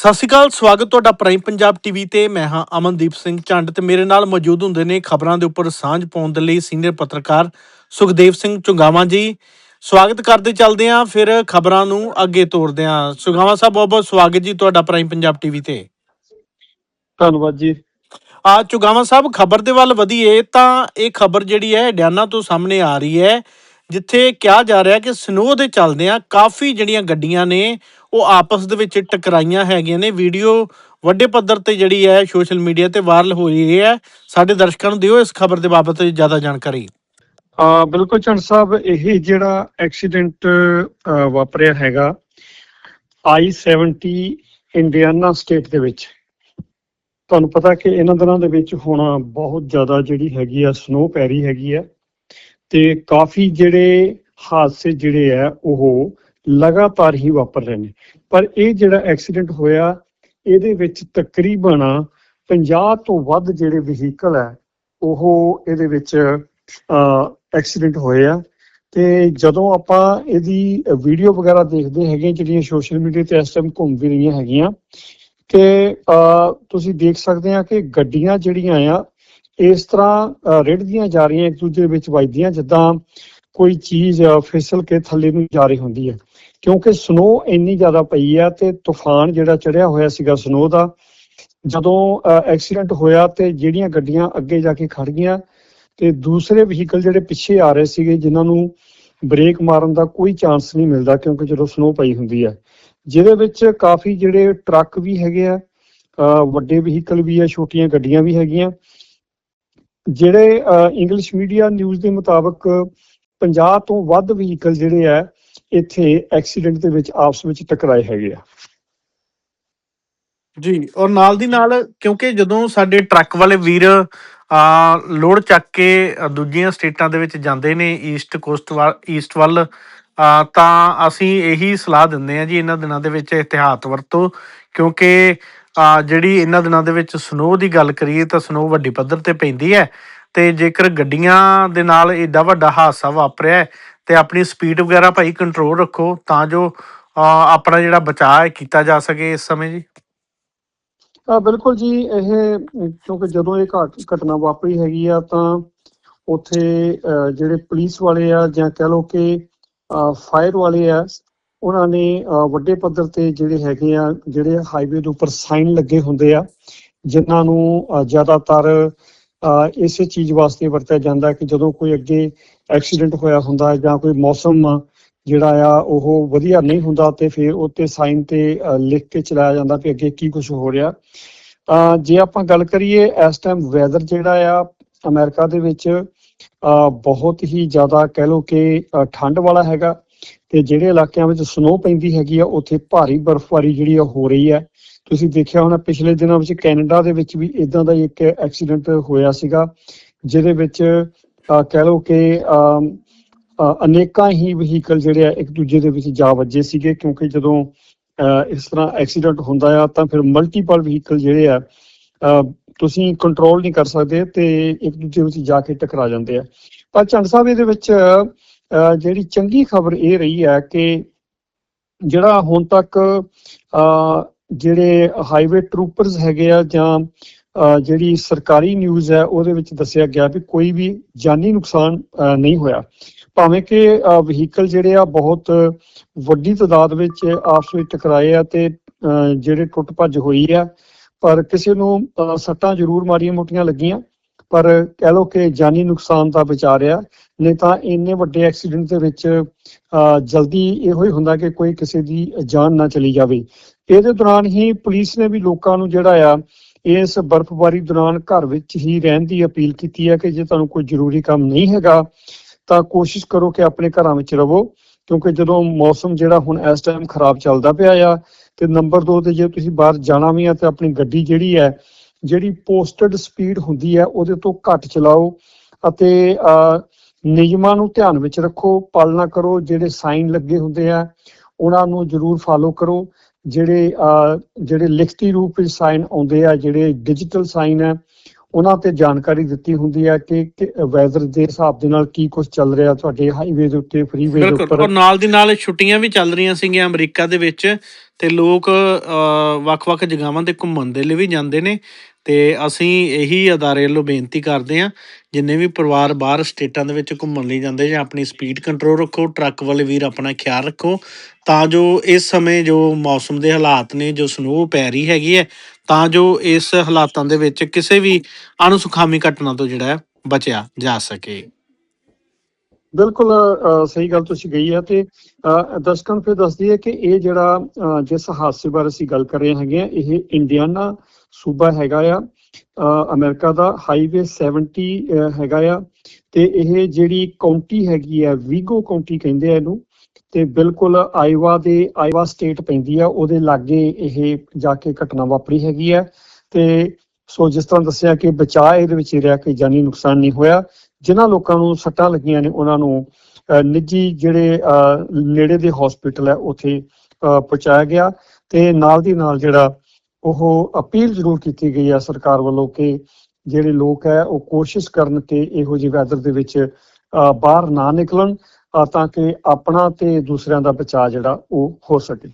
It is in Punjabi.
ਸਤਿ ਸ਼੍ਰੀ ਅਕਾਲ ਸਵਾਗਤ ਤੁਹਾਡਾ ਪ੍ਰਾਈਮ ਪੰਜਾਬ ਟੀਵੀ ਤੇ। ਮੈਂ ਹਾਂ ਅਮਨਦੀਪ ਸਿੰਘ ਝੰਡ ਤੇ ਮੇਰੇ ਨਾਲ ਮੌਜੂਦ ਹੁੰਦੇ ਨੇ ਖਬਰਾਂ ਦੇ ਉੱਪਰ ਸਾਂਝ ਪਾਉਣ ਦੇ ਲਈ ਸੀਨੀਅਰ ਪੱਤਰਕਾਰ ਸੁਖਦੇਵ ਸਿੰਘ ਚੁੰਗਾਵਾਂ ਜੀ। ਸਵਾਗਤ ਕਰਦੇ ਚੱਲਦੇ ਹਾਂ ਫਿਰ ਖਬਰਾਂ ਨੂੰ ਅੱਗੇ ਤੋਰਦੇ ਹਾਂ। ਸੁਗਾਵਾਂ ਸਾਹਿਬ ਬਹੁਤ ਬਹੁਤ ਸਵਾਗਤ ਜੀ ਤੁਹਾਡਾ ਪ੍ਰਾਈਮ ਪੰਜਾਬ ਟੀਵੀ ਤੇ। ਧੰਨਵਾਦ ਜੀ। ਆ ਚੁਗਾਵਾਂ ਸਾਹਿਬ ਖਬਰ ਦੇ ਵੱਲ ਵਧੀਏ ਤਾਂ ਇਹ ਖਬਰ ਜਿਹੜੀ ਹੈ ਹਰਿਆਣਾ ਤੋਂ ਸਾਹਮਣੇ ਆ ਰਹੀ ਹੈ ਜਿੱਥੇ ਕਿਹਾ ਜਾ ਰਿਹਾ ਕਿ ਸਨੋ ਦੇ ਚੱਲਦਿਆਂ ਕਾਫੀ ਜਿਹੜੀਆਂ ਗੱਡੀਆਂ ਨੇ ਉਹ ਆਪਸ ਦੇ ਵਿੱਚ ਟਕਰਾਈਆਂ ਹੈਗੀਆਂ ਨੇ। ਵੀਡੀਓ ਵੱਡੇ ਪੱਧਰ ਤੇ ਜਿਹੜੀ ਹੈ ਸੋਸ਼ਲ ਮੀਡੀਆ ਤੇ ਵਾਇਰਲ ਹੋ ਰਹੀ ਹੈ। ਸਾਡੇ ਦਰਸ਼ਕਾਂ ਨੂੰ ਦਿਓ ਇਸ ਖਬਰ ਦੇ ਬਾਬਤ ਜ਼ਿਆਦਾ ਜਾਣਕਾਰੀ। ਆ ਬਿਲਕੁਲ ਚੰਦ ਸਾਹਿਬ, ਇਹ ਜਿਹੜਾ ਐਕਸੀਡੈਂਟ ਵਾਪਰਿਆ ਹੈਗਾ I-70 ਇੰਡੀਆਨਾ ਸਟੇਟ ਦੇ ਵਿੱਚ। ਤੁਹਾਨੂੰ ਪਤਾ ਕਿ ਇਹਨਾਂ ਦਿਨਾਂ ਦੇ ਵਿੱਚ ਹੁਣ ਬਹੁਤ ਜ਼ਿਆਦਾ ਜਿਹੜੀ ਹੈਗੀ ਆ ਸਨੋ ਪੈ ਰਹੀ ਹੈਗੀ ਆ। ਤੇ ਕਾਫੀ ਜਿਹੜੇ ਹਾਦਸੇ ਜਿਹੜੇ ਆ, ਉਹ ਲਗਾਤਾਰ ਹੀ ਵਾਪਰ ਰਹੇ ਨੇ। ਪਰ ਇਹ ਜਿਹੜਾ ਐਕਸੀਡੈਂਟ ਹੋਇਆ ਇਹਦੇ ਵਿੱਚ ਤਕਰੀਬਨ 50 ਤੋਂ ਵੱਧ ਜਿਹੜੇ ਵਹੀਕਲ ਹੈ ਉਹ ਇਹਦੇ ਵਿੱਚ ਐਕਸੀਡੈਂਟ ਹੋਏ ਆ। ਤੇ ਜਦੋਂ ਆਪਾਂ ਇਹਦੀ ਵੀਡੀਓ ਵਗੈਰਾ ਦੇਖਦੇ ਹੈਗੇ ਜਿਹੜੀਆਂ ਸੋਸ਼ਲ ਮੀਡੀਆ ਤੇ ਇਸ ਟਾਈਮ ਘੁੰਮ ਵੀ ਰਹੀਆਂ ਹੈਗੀਆਂ ਤੇ ਅਹ, ਤੁਸੀਂ ਦੇਖ ਸਕਦੇ ਆ ਕਿ ਗੱਡੀਆਂ ਜਿਹੜੀਆਂ ਆ ਇਸ ਤਰ੍ਹਾਂ ਅਹ, ਰਿੜਦੀਆਂ ਜਾ ਰਹੀਆਂ ਇੱਕ ਦੂਜੇ ਵਿੱਚ ਵੱਜਦੀਆਂ ਜਿੱਦਾਂ ਕੋਈ ਚੀਜ਼ ਫਿਸਲ ਕੇ ਥੱਲੇ ਨੂੰ ਜਾ ਰਹੀ ਹੁੰਦੀ ਹੈ। ਕਿਉਂਕਿ ਸਨੋ ਇੰਨੀ ਜ਼ਿਆਦਾ ਪਈ ਆ ਤੇ ਤੂਫਾਨ ਜਿਹੜਾ ਚੜਿਆ ਹੋਇਆ ਸੀਗਾ ਸਨੋ ਦਾ, ਜਦੋਂ ਐਕਸੀਡੈਂਟ ਹੋਇਆ ਤੇ ਜਿਹੜੀਆਂ ਗੱਡੀਆਂ ਅੱਗੇ ਜਾ ਕੇ ਖੜ ਗਈਆਂ ਤੇ ਦੂਸਰੇ ਵਹੀਕਲ ਜਿਹੜੇ ਪਿੱਛੇ ਆ ਰਹੇ ਸੀਗੇ, ਜਿਨ੍ਹਾਂ ਨੂੰ ਬ੍ਰੇਕ ਮਾਰਨ ਦਾ ਕੋਈ ਚਾਂਸ ਨਹੀਂ ਮਿਲਦਾ ਕਿਉਂਕਿ ਜਦੋਂ ਸਨੋ ਪਈ ਹੁੰਦੀ ਹੈ ਜਿਹਦੇ ਵਿੱਚ ਕਾਫੀ ਜਿਹੜੇ ਟਰੱਕ ਵੀ ਹੈਗੇ ਆ ਅਹ ਵੱਡੇ ਵਹੀਕਲ ਵੀ ਆ, ਛੋਟੀਆਂ ਗੱਡੀਆਂ ਵੀ ਹੈਗੀਆਂ, ਜਿਹੜੇ ਇੰਗਲਿਸ਼ ਮੀਡੀਆ ਨਿਊਜ਼ ਦੇ ਮੁਤਾਬਕ 50 ਤੋਂ ਵੱਧ ਵਹੀਕਲ ਜਿਹੜੇ ਆ ਇੱਥੇ ਐਕਸੀਡੈਂਟ ਦੇ ਵਿੱਚ ਆਪਸ ਵਿੱਚ ਟਕਰਾਏ ਹੈਗੇ ਆ। ਜੀ, ਔਰ ਨਾਲ ਦੀ ਨਾਲ ਕਿਉਂਕਿ ਜਦੋਂ ਸਾਡੇ ਟਰੱਕ ਵਾਲੇ ਵੀਰ ਆ ਲੋਡ ਚੱਕ ਕੇ ਦੂਜੀਆਂ ਸਟੇਟਾਂ ਦੇ ਵਿੱਚ ਜਾਂਦੇ ਨੇ ਈਸਟ ਕੋਸਟ ਵੱਲ ਈਸਟ ਵੱਲ ਤਾਂ ਅਸੀਂ ਇਹੀ ਸਲਾਹ ਦਿੰਦੇ ਆ ਜੀ ਇਹਨਾਂ ਦਿਨਾਂ ਦੇ ਵਿੱਚ ਇhtiyਾਤ ਵਰਤੋ। ਕਿਉਂਕਿ ਜਿਹੜੀ ਇਹਨਾਂ ਦਿਨਾਂ ਦੇ ਵਿੱਚ ਸਨੋ ਦੀ ਗੱਲ ਕਰੀਏ ਤਾਂ ਸਨੋ ਵੱਡੀ ਪੱਧਰ ਤੇ ਪੈਂਦੀ ਹੈ ਤੇ ਜੇਕਰ ਗੱਡੀਆਂ ਦੇ ਨਾਲ ਏਡਾ ਵੱਡਾ ਹਾਦਸਾ ਵਾਪਰਿਆ ਤੇ ਆਪਣੀ ਸਪੀਡ ਵਗੈਰਾ ਭਾਈ ਕੰਟਰੋਲ ਰੱਖੋ ਤਾਂ ਜੋ ਆਪਣਾ ਜਿਹੜਾ ਬਚਾਅ ਕੀਤਾ ਜਾ ਸਕੇ ਇਸ ਸਮੇਂ ਜੀ। ਬਿਲਕੁਲ ਜੀ, ਇਹ, ਕਿਉਂਕਿ ਜਦੋਂ ਇਹ ਘਟਨਾ ਵਾਪਰੀ ਹੈਗੀ ਆ ਤਾਂ ਉੱਥੇ ਜਿਹੜੇ ਪੁਲਿਸ ਵਾਲੇ ਆ ਜਾਂ ਕਹਿ ਲਓ ਕਿ ਫਾਇਰ ਵਾਲੇ ਆ, ਉਹਨਾਂ ਨੇ ਵੱਡੇ ਪੱਧਰ ਤੇ ਜਿਹੜੇ ਹੈਗੇ ਆ, ਜਿਹੜੇ ਹਾਈਵੇ ਦੇ ਉੱਪਰ ਸਾਈਨ ਲੱਗੇ ਹੁੰਦੇ ਆ, ਜਿਨ੍ਹਾਂ ਨੂੰ ਜ਼ਿਆਦਾਤਰ ਇਸੇ ਚੀਜ਼ ਵਾਸਤੇ ਵਰਤਿਆ ਜਾਂਦਾ ਕਿ ਜਦੋਂ ਕੋਈ ਅੱਗੇ ਐਕਸੀਡੈਂਟ ਹੋਇਆ ਹੁੰਦਾ ਜਾਂ ਕੋਈ ਮੌਸਮ ਜਿਹੜਾ ਆ, ਉਹ ਵਧੀਆ ਨਹੀਂ ਹੁੰਦਾ ਤੇ ਫਿਰ ਉੱਤੇ ਸਾਈਨ ਤੇ ਲਿਖ ਕੇ ਚਲਾਇਆ ਜਾਂਦਾ ਕਿ ਅੱਗੇ ਕੀ ਕੁਝ ਹੋ ਰਿਹਾ। ਜੇ ਆਪਾਂ ਗੱਲ ਕਰੀਏ ਇਸ ਟਾਈਮ ਵੈਦਰ ਜਿਹੜਾ ਆ, ਅਮਰੀਕਾ ਦੇ ਵਿੱਚ ਬਹੁਤ ਹੀ ਜ਼ਿਆਦਾ ਕਹਿ ਲਓ ਕਿ ਠੰਡ ਵਾਲਾ ਹੈਗਾ ਤੇ ਜਿਹੜੇ ਇਲਾਕਿਆਂ ਵਿੱਚ ਸਨੋ ਪੈਂਦੀ ਹੈਗੀ ਆ, ਉੱਥੇ ਭਾਰੀ ਬਰਫ਼ਬਾਰੀ ਜਿਹੜੀ ਆ ਹੋ ਰਹੀ ਹੈ ਤੁਸੀਂ ਦੇਖਿਆ ਹੋਣਾ ਪਿਛਲੇ ਦਿਨਾਂ ਵਿੱਚ ਕੈਨੇਡਾ ਦੇ ਵਿੱਚ ਵੀ ਇਦਾਂ ਦਾ ਇੱਕ ਐਕਸੀਡੈਂਟ ਹੋਇਆ ਸੀਗਾ, ਜਿਹਦੇ ਵਿੱਚ ਕਹਿ ਲਓ ਕਿ ਅਨੇਕਾਂ ਹੀ ਵਹੀਕਲ ਜਿਹੜੇ ਆ ਇੱਕ ਦੂਜੇ ਦੇ ਵਿੱਚ ਜਾ ਵੱਜੇ ਸੀਗੇ ਕਿਉਂਕਿ ਜਦੋਂ ਇਸ ਤਰ੍ਹਾਂ ਐਕਸੀਡੈਂਟ ਹੁੰਦਾ ਆ ਤਾਂ ਫਿਰ ਮਲਟੀਪਲ ਵਹੀਕਲ ਜਿਹੜੇ ਆ ਤੁਸੀਂ ਕੰਟਰੋਲ ਨਹੀਂ ਕਰ ਸਕਦੇ ਤੇ ਇੱਕ ਦੂਜੇ ਵਿੱਚ ਜਾ ਕੇ ਟਕਰਾ ਜਾਂਦੇ ਆ। ਪਰ ਚੰਦ ਸਾਹਿਬ ਇਹਦੇ ਵਿੱਚ ਜਿਹੜੀ ਚੰਗੀ ਖਬਰ ਇਹ ਰਹੀ ਹੈ ਕਿ ਜਿਹੜਾ ਹੁਣ ਤੱਕ ਅ, ਜਿਹੜੇ ਹਾਈਵੇ ਟਰੂਪਰਸ ਹੈਗੇ ਆ ਜਾਂ ਜਿਹੜੀ ਸਰਕਾਰੀ ਨਿਊਜ਼ ਹੈ ਉਹਦੇ ਵਿੱਚ ਦੱਸਿਆ ਗਿਆ ਵੀ ਕੋਈ ਵੀ ਜਾਨੀ ਨੁਕਸਾਨ ਨਹੀਂ ਹੋਇਆ। ਭਾਵੇਂ ਕਿ ਵਹੀਕਲ ਜਿਹੜੇ ਆ ਬਹੁਤ ਵੱਡੀ ਤਾਦਾਦ ਵਿੱਚ ਆਪਸ ਵਿੱਚ ਟਕਰਾਏ ਆ ਤੇ ਜਿਹੜੇ ਟੁੱਟ ਭੱਜ ਹੋਈ ਆ ਪਰ ਕਿਸੇ ਨੂੰ ਸੱਟਾਂ ਜ਼ਰੂਰ ਮਾਰੀਆਂ ਮੋਟੀਆਂ ਲੱਗੀਆਂ ਪਰ ਕਹਿ ਲਓ ਕਿ ਜਾਨੀ ਨੁਕਸਾਨ ਦਾ ਵਿਚਾਰਿਆ ਨਹੀਂ ਤਾਂ ਇੰਨੇ ਵੱਡੇ ਐਕਸੀਡੈਂਟ ਦੇ ਵਿੱਚ ਅ, ਜਲਦੀ ਇਹੋ ਹੀ ਹੁੰਦਾ ਕਿ ਕੋਈ ਕਿਸੇ ਦੀ ਜਾਨ ਨਾ ਚਲੀ ਜਾਵੇ। ਇਹਦੇ ਦੌਰਾਨ ਹੀ ਪੁਲਿਸ ਨੇ ਵੀ ਲੋਕਾਂ ਨੂੰ ਜਿਹੜਾ ਆ ਇਸ ਬਰਫ਼ਬਾਰੀ ਦੌਰਾਨ ਘਰ ਵਿੱਚ ਹੀ ਰਹਿਣ ਦੀ ਅਪੀਲ ਕੀਤੀ ਹੈ ਕਿ ਜੇ ਤੁਹਾਨੂੰ ਕੋਈ ਜ਼ਰੂਰੀ ਕੰਮ ਨਹੀਂ ਹੈਗਾ ਤਾਂ ਕੋਸ਼ਿਸ਼ ਕਰੋ ਕਿ ਆਪਣੇ ਘਰਾਂ ਵਿੱਚ ਰਹੋ ਕਿਉਂਕਿ ਜਦੋਂ ਮੌਸਮ ਜਿਹੜਾ ਹੁਣ ਇਸ ਟਾਈਮ ਖਰਾਬ ਚੱਲਦਾ ਪਿਆ ਆ ਤੇ ਨੰਬਰ 2 ਤੇ ਜੇ ਤੁਸੀਂ ਬਾਹਰ ਜਾਣਾ ਵੀ ਆ ਤੇ ਆਪਣੀ ਗੱਡੀ ਜਿਹੜੀ ਹੈ ਜਿਹੜੀ ਪੋਸਟਡ ਸਪੀਡ ਹੁੰਦੀ ਹੈ ਉਹਦੇ ਤੋਂ ਘੱਟ ਚਲਾਓ ਅਤੇ ਅਹ, ਨਿਯਮਾਂ ਨੂੰ ਧਿਆਨ ਵਿੱਚ ਰੱਖੋ ਪਾਲਣਾ ਕਰੋ ਜਿਹੜੇ ਸਾਈਨ ਲੱਗੇ ਹੁੰਦੇ ਆ ਉਹਨਾਂ ਨੂੰ ਜ਼ਰੂਰ ਫਾਲੋ ਕਰੋ ਜਿਹੜੇ ਜਿਹੜੇ ਲਿਖਤੀ ਰੂਪ ਵਿੱਚ ਸਾਈਨ ਆਉਂਦੇ ਆ ਜਿਹੜੇ ਡਿਜੀਟਲ ਸਾਈਨ ਹੈ ਉਹਨਾਂ ਤੇ ਜਾਣਕਾਰੀ ਦਿੱਤੀ ਹੁੰਦੀ ਹੈ ਕਿ ਵੈਦਰ ਦੇ ਹਿਸਾਬ ਦੇ ਨਾਲ ਕੀ ਕੁਝ ਚੱਲ ਰਿਹਾ ਤੁਹਾਡੇ ਹਾਈਵੇ ਦੇ ਉੱਤੇ ਫਰੀਵੇ ਦੇ ਬਿਲਕੁਲ ਉੱਪਰ। ਔਰ ਨਾਲ ਦੀ ਨਾਲ ਛੁੱਟੀਆਂ ਵੀ ਚੱਲ ਰਹੀਆਂ ਸੀਗੀਆਂ ਅਮਰੀਕਾ ਦੇ ਵਿੱਚ ਤੇ ਲੋਕ ਵੱਖ-ਵੱਖ ਜਗ੍ਹਾਵਾਂ ਤੇ ਘੁੰਮਣ ਦੇ ਲਈ ਵੀ ਜਾਂਦੇ ਨੇ। ਤੇ ਅਸੀਂ ਇਹੀ ਅਦਾਰੇ ਵੱਲੋਂ ਬੇਨਤੀ ਕਰਦੇ ਹਾਂ, ਜਿੰਨੇ ਵੀ ਪਰਿਵਾਰ ਬਾਹਰ ਸਟੇਟਾਂ ਦੇ ਵਿੱਚ ਘੁੰਮਣ ਲਈ ਜਾਂਦੇ ਜਾਂ ਆਪਣੀ ਸਪੀਡ ਕੰਟਰੋਲ ਰੱਖੋ ਟਰੱਕ ਵਾਲੇ ਵੀਰ ਆਪਣਾ ਖਿਆਲ ਰੱਖੋ, ਤਾਂ ਜੋ ਇਸ ਸਮੇਂ ਜੋ ਮੌਸਮ ਦੇ ਹਾਲਾਤ ਨੇ, ਜੋ ਸਨੋ ਪੈ ਰਹੀ ਹੈਗੀ ਹੈ, ਤਾਂ ਜੋ ਇਸ ਹਾਲਾਤਾਂ ਦੇ ਵਿੱਚ ਕਿਸੇ ਵੀ ਅਣਸੁਖਾਮੀ ਘਟਨਾ ਤੋਂ ਜਿਹੜਾ ਬਚਿਆ ਜਾ ਸਕੇ। ਬਿਲਕੁਲ ਸਹੀ ਗੱਲ ਤੁਸੀਂ ਗਈ ਹੈ ਤੇ ਦਰਸ਼ਕਾਂ ਨੂੰ ਫਿਰ ਦੱਸਦੀ ਹੈ ਕਿ ਇਹ ਜਿਹੜਾ ਜਿਸ ਹਾਦਸੇ ਬਾਰੇ ਅਸੀਂ ਗੱਲ ਕਰ ਰਹੇ ਹੈਗੇ ਆ ਇਹ ਇੰਡੀਆਨਾ ਸੂਬਾ ਹੈਗਾ ਆ ਅ, ਅਮਰੀਕਾ ਦਾ ਹਾਈਵੇ 70 ਹੈਗਾ ਆ ਤੇ ਇਹ ਜਿਹੜੀ ਕਾਉਂਟੀ ਹੈਗੀ ਆ ਵੀਗੋ ਕਾਉਂਟੀ ਕਹਿੰਦੇ ਆ ਇਹਨੂੰ ਤੇ ਬਿਲਕੁਲ ਆਈਵਾ ਦੇ ਆਈਵਾ ਸਟੇਟ ਪੈਂਦੀ ਆ ਉਹਦੇ ਲਾਗੇ ਇਹ ਜਾ ਕੇ ਘਟਨਾ ਵਾਪਰੀ ਹੈਗੀ ਆ ਤੇ ਸੋ ਜਿਸ ਤਰ੍ਹਾਂ ਦੱਸਿਆ ਕਿ ਬਚਾਅ ਇਹਦੇ ਵਿੱਚ ਰਿਹਾ ਕਿ ਜਾਨੀ ਨੁਕਸਾਨ ਨਹੀਂ ਹੋਇਆ ਜਿਨ੍ਹਾਂ ਲੋਕਾਂ ਨੂੰ ਸੱਟਾਂ ਲੱਗੀਆਂ ਨੇ ਉਹਨਾਂ ਨੂੰ ਅਹ, ਨਿੱਜੀ ਜਿਹੜੇ ਅਹ, ਨੇੜੇ ਦੇ ਹਸਪੀਟਲ ਹੈ ਉੱਥੇ ਅਹ, ਪਹੁੰਚਾਇਆ ਗਿਆ ਤੇ ਨਾਲ ਦੀ ਨਾਲ ਜਿਹੜਾ ਉਹ ਅਪੀਲ ਜ਼ਰੂਰ ਕੀਤੀ ਗਈ ਹੈ ਸਰਕਾਰ ਵੱਲੋਂ ਕਿ ਜਿਹੜੇ ਲੋਕ ਹੈ ਉਹ ਕੋਸ਼ਿਸ਼ ਕਰਨ ਕਿ ਇਹੋ ਜਿਹੇ ਵੈਦਰ ਦੇ ਵਿੱਚ ਅਹ, ਬਾਹਰ ਨਾ ਨਿਕਲਣ ਤਾਂ ਕਿ ਆਪਣਾ ਤੇ ਦੂਸਰਿਆਂ ਦਾ ਬਚਾਅ ਜਿਹੜਾ ਉਹ ਹੋ ਸਕੇ।